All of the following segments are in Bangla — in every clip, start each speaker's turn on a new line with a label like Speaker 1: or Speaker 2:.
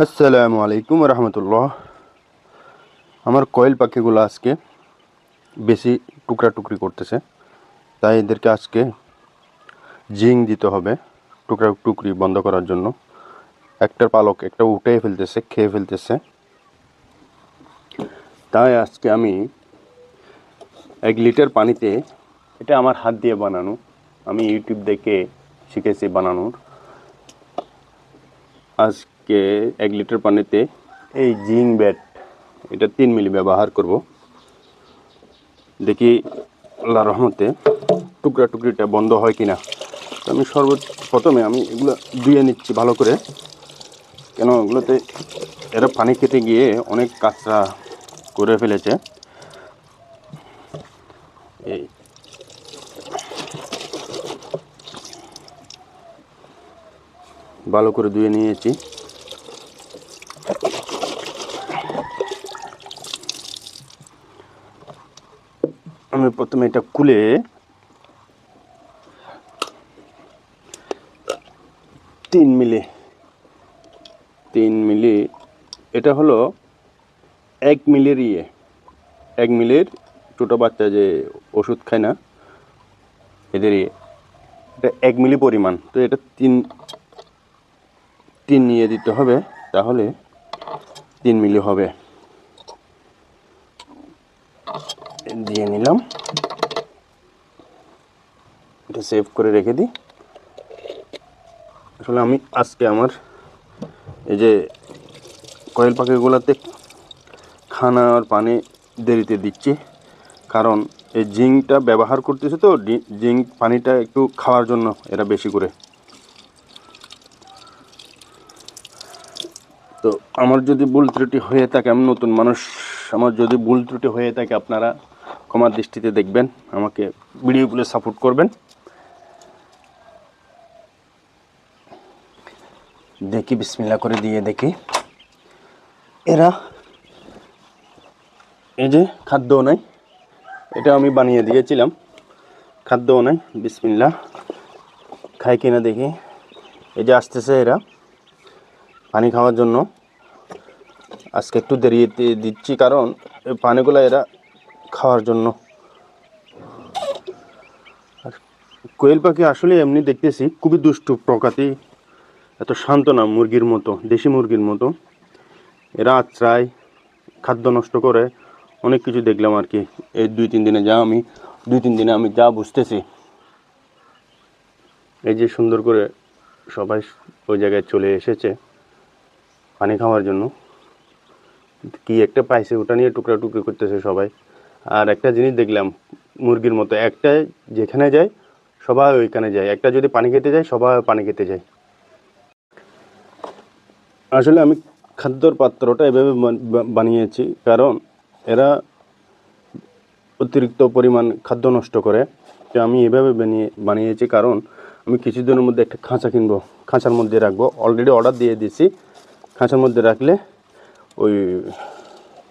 Speaker 1: আসসালামু আলাইকুম রহমতুল্লাহ। আমার কয়েল পাখিগুলো আজকে বেশি টুকরা টুকরি করতেছে, তাই এদেরকে আজকে জিং দিতে হবে টুকরা টুকরি বন্ধ করার জন্য। একটার পালক একটা উঠে ফেলতেছে, খেয়ে ফেলতেছে। তাই আজকে আমি এক লিটার পানিতে এটা আমার হাত দিয়ে বানানো, আমি ইউটিউব দেখে শিখেছি বানানোর। আজকে এক লিটার পানিতে এই জিং ব্যাট, এটা তিন মিলি ব্যবহার করব। দেখি আল্লাহ রহমতে টুকরা টুকরিটা বন্ধ হয় কিনা। তো আমি সর্ব প্রথমে আমি এগুলো ধুয়ে নিচ্ছি ভালো করে। কেন এগুলোতে এরা পানি খেতে গিয়ে অনেক কাঁচরা করে ফেলেছে। এই। ভালো করে ধুয়ে নিয়েছি। আমি প্রথমে এটা খুলে তিন মিলি তিন মিলি, এটা হলো এক মিলির ইয়ে। এক মিলির ছোটো বাচ্চা যে ওষুধ খায় না, এদের ইয়ে। এটা এক মিলি পরিমাণ। তো এটা তিন তিন নিয়ে দিতে হবে, তাহলে তিন মিলি হবে। দিয়ে নিলাম। এটা সেভ করে রেখে দিই। আসলে আমি আজকে আমার এই যে কয়েল পাখিগুলোতে খানা আর পানি দেরিতে দিচ্ছি। কারণ এই জিঙ্কটা ব্যবহার করতেছে তো জিঙ্ক পানিটা একটু খাওয়ার জন্য, এরা বেশি করে। তো আমার যদি ভুল ত্রুটি হয়ে থাকে, আমি নতুন মানুষ, আমার যদি ভুল ত্রুটি হয়ে থাকে, আপনারা ক্ষমার দৃষ্টিতে দেখবেন, আমাকে ভিডিওগুলো সাপোর্ট করবেন। দেখি বিসমিল্লা করে দিয়ে দেখি। এরা, এই যে খাদ্যও নাই, এটা আমি বানিয়ে দিয়েছিলাম। খাদ্যও নাই বিসমিল্লা খাই কিনা দেখি। এই যে আসতেছে এরা। পানি খাওয়ার জন্য। আজকে একটু দেরিতে দিচ্ছি কারণ এই পানিগুলো এরা খাওয়ার জন্য। আর কোয়েল পাখি আসলে এমনি দেখতেছি খুবই দুষ্টু প্রকৃতি। এত শান্ত না মুরগির মতো, দেশি মুরগির মতো। এরা আশ্রায় খাদ্য নষ্ট করে, অনেক কিছু দেখলাম আর কি। এই দুই, তিন দিনে যা আমি, দুই, তিন দিনে আমি যা বুঝতেছি। এই যে সুন্দর করে সবাই ওই জায়গায় চলে এসেছে। পানি খাওয়ার জন্য। কি একটা পাইছে, ওটা নিয়ে টুকরা টুকরি করতেছে সবাই। আর একটা জিনিস দেখলাম, মুরগির মতো, একটা যেখানে যায়, সবাই ওইখানে যায়। একটা যদি পানি খেতে যায়, সবাই পানি খেতে যায়। আসলে আমি খাদ্যর পাত্রটা এভাবে বানিয়েছি। কারণ এরা অতিরিক্ত পরিমাণ খাদ্য নষ্ট করে। তো আমি এভাবে বানিয়ে, বানিয়েছি। কারণ আমি কিছুদিনের মধ্যে একটা খাঁচা কিনবো, খাঁচার মধ্যে রাখব। অলরেডি অর্ডার দিয়ে দিয়েছি। খাঁচার মধ্যে রাখলে ওই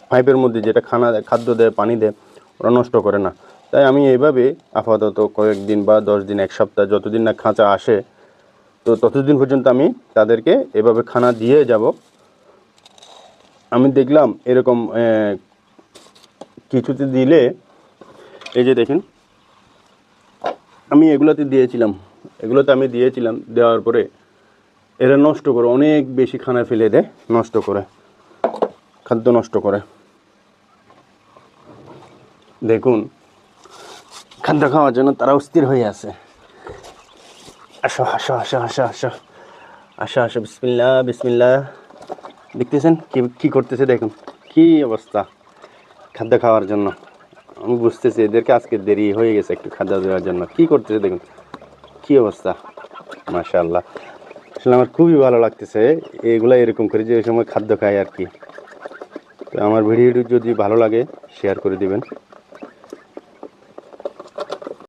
Speaker 1: পাইপের মধ্যে যেটা খানা খাদ্য দেয়, পানি দেয়, ওরা নষ্ট করে না। তাই আমি এইভাবে আপাতত কয়েকদিন বা দশ দিন, এক সপ্তাহ যতদিন না খাঁচা আসে, তো ততদিন পর্যন্ত আমি তাদেরকে এভাবে খানা দিয়ে যাব। আমি দেখলাম এরকম কিছুতে দিলে, এই যে দেখেন, আমি এগুলোতে দিয়েছিলাম। এগুলোতে আমি দিয়েছিলাম, দেওয়ার পরে এরা নষ্ট করে, অনেক বেশি খানা ফেলে দেয়, নষ্ট করে, খাদ্য নষ্ট করে। দেখুন, খাদ্য খাওয়ার জন্য তারা অস্থির হয়ে আছে। আসো আসো আসো আসো আসো। আসো আসো বিসমিল্লা বিসমিল্লা দেখতেছেন কি কি করতেছে, দেখুন, কি অবস্থা খাদ্য খাওয়ার জন্য। আমি বুঝতেছি, এদেরকে আজকে দেরি হয়ে গেছে একটু খাদ্য দেওয়ার জন্য। কি করতেছে, দেখুন, কি অবস্থা, মাশাআল্লাহ। আসলে আমার খুবই ভালো লাগতেছে। এগুলো এরকম করে যে ওই সময় খাদ্য খাই আর কি। তো আমার ভিডিওটি যদি ভালো লাগে শেয়ার করে দিবেন।